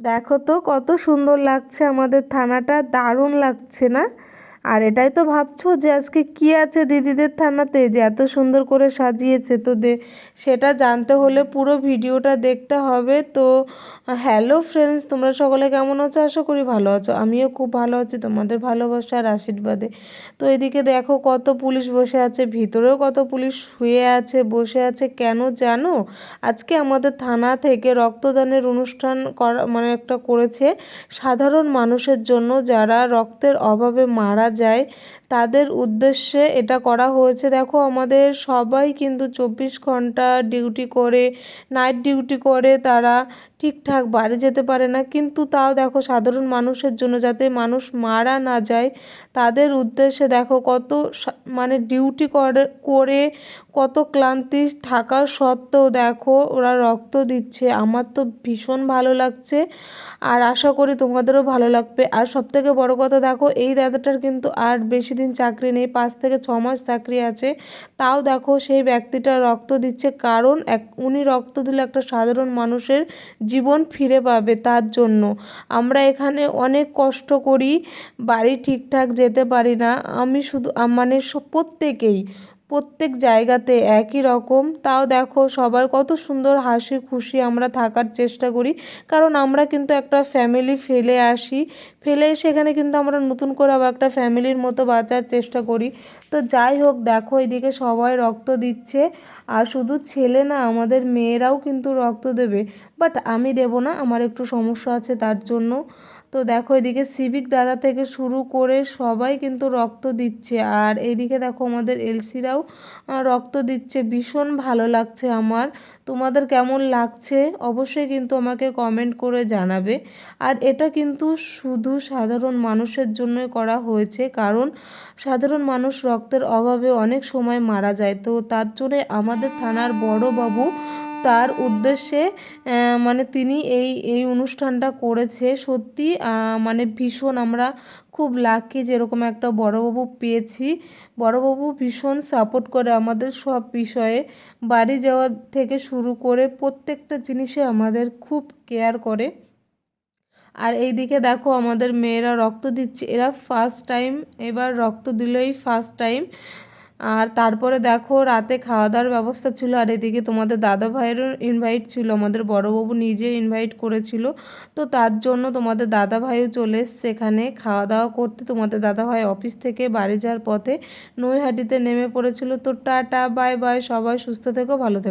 দেখো তো কত সুন্দর লাগছে আমাদের থানাটা দারুণ লাগছে না? আর এটাই তো ভাবছ যে আজকে কি আছে দিদিদের থানাতে যে এত সুন্দর করে সাজিয়েছে? তো দে, সেটা জানতে হলে পুরো ভিডিওটা দেখতে হবে। তো, হ্যালো ফ্রেন্ডস তোমরা সকলে কেমন আছো? আশা করি ভালো আছো। আমিও খুব ভালো আছি, তোমাদের ভালোবাসা আর আশীর্বাদে। তো এদিকে দেখো কত পুলিশ বসে আছে, ভিতরেও কত পুলিশ শুয়ে আছে, বসে আছে, কেন জানো? আজকে আমাদের থানা থেকে রক্তদানের অনুষ্ঠান করা মানে একটা করেছে সাধারণ মানুষের জন্য যারা রক্তের অভাবে মারা যায়। তাদের উদ্দেশ্যে এটা করা হয়েছে। দেখো, আমাদের সবাই কিন্তু চব্বিশ ঘণ্টা ডিউটি করে নাইট ডিউটি করে, তারা ঠিকঠাক বাড়ি যেতে পারে না। কিন্তু তাও দেখো সাধারণ মানুষের জন্য যাতে মানুষ মারা না যায়, তাদের উদ্দেশ্যে দেখো কত মানে ডিউটি করে করে কত ক্লান্তি থাকা সত্ত্বেও দেখো ওরা রক্ত দিচ্ছে। আমার তো ভীষণ ভালো লাগছে আর আশা করি তোমাদেরও ভালো লাগবে। আর সবথেকে বড় কথা দেখো এই দাদাটার কিন্তু আর বেশি দিন চাকরি নেই, পাঁচ থেকে ছ মাস চাকরি আছে। তাও দেখো সেই ব্যক্তিটা রক্ত দিচ্ছে। কারণ এক, উনি রক্ত দিলে একটা সাধারণ মানুষের জীবন ফিরে পাবে তার জন্য। আমরা এখানে অনেক কষ্ট করি, বাড়ি ঠিকঠাক যেতে পারি না। আমি শুধু মানে প্রত্যেকেই প্রত্যেক জায়গাতে একই রকম। তাও দেখো সবাই কত সুন্দর হাসি খুশি আমরা থাকার চেষ্টা করি। কারণ আমরা কিন্তু একটা ফ্যামিলি ফেলে আসি। ফেলে সেখানে কিন্তু আমরা নতুন করে আবার একটা ফ্যামিলির মতো বাঁচার চেষ্টা করি। তো যাই হোক, দেখো এদিকে সবাই রক্ত দিচ্ছে। আর শুধু ছেলে না, আমাদের মেয়েরাও কিন্তু রক্ত দেবে। বাট আমি দেব না, আমার একটু সমস্যা আছে তার জন্য। তো দেখো এদিকে সিভিক দাদা থেকে শুরু করে সবাই কিন্তু রক্ত দিচ্ছে। আর এদিকে দেখো আমাদের এলসিরাও রক্ত দিচ্ছে। ভীষণ ভালো লাগছে আমার। তোমাদের কেমন লাগছে? অবশ্যই কিন্তু আমাকে কমেন্ট করে জানাবে। আর এটা কিন্তু শুধু সাধারণ মানুষের জন্যই করা হয়েছে। কারণ সাধারণ মানুষ রক্তের অভাবে অনেক সময় মারা যায়। তো তার জন্যে আমাদের থানার বড় বাবু তার উদ্দেশ্যে মানে তিনি এই এই অনুষ্ঠানটা করেছে। সত্যি মানে ভীষণ আমরা খুব লাকি যেরকম একটা বড়োবাবু পেয়েছি। বড়োবাবু ভীষণ সাপোর্ট করে আমাদের সব বিষয়ে। বাড়ি যাওয়া থেকে শুরু করে প্রত্যেকটা জিনিসে আমাদের খুব কেয়ার করে। আর এই দিকে দেখো আমাদের মেয়েরা রক্ত দিচ্ছে। এরা ফার্স্ট টাইম এবার রক্ত দিলেই ফার্স্ট টাইম আর তারপরে দেখো রাতে খাওয়া দাওয়ার ব্যবস্থা ছিল, আর এদিকে তোমাদের দাদা ভাইয়েরও ইনভাইট ছিল, আমাদের বড়োবাবু নিজে ইনভাইট করেছিল। তো তার জন্য তোমাদের দাদা ভাইও চলে এসছে এখানে খাওয়া দাওয়া করতে। তোমাদের দাদা ভাই অফিস থেকে বাড়ি যাওয়ার পথে নৈহাটিতে নেমে পড়েছিল। তো টাটা বাই বাই সবাই সুস্থ থেকো, ভালো থেকো।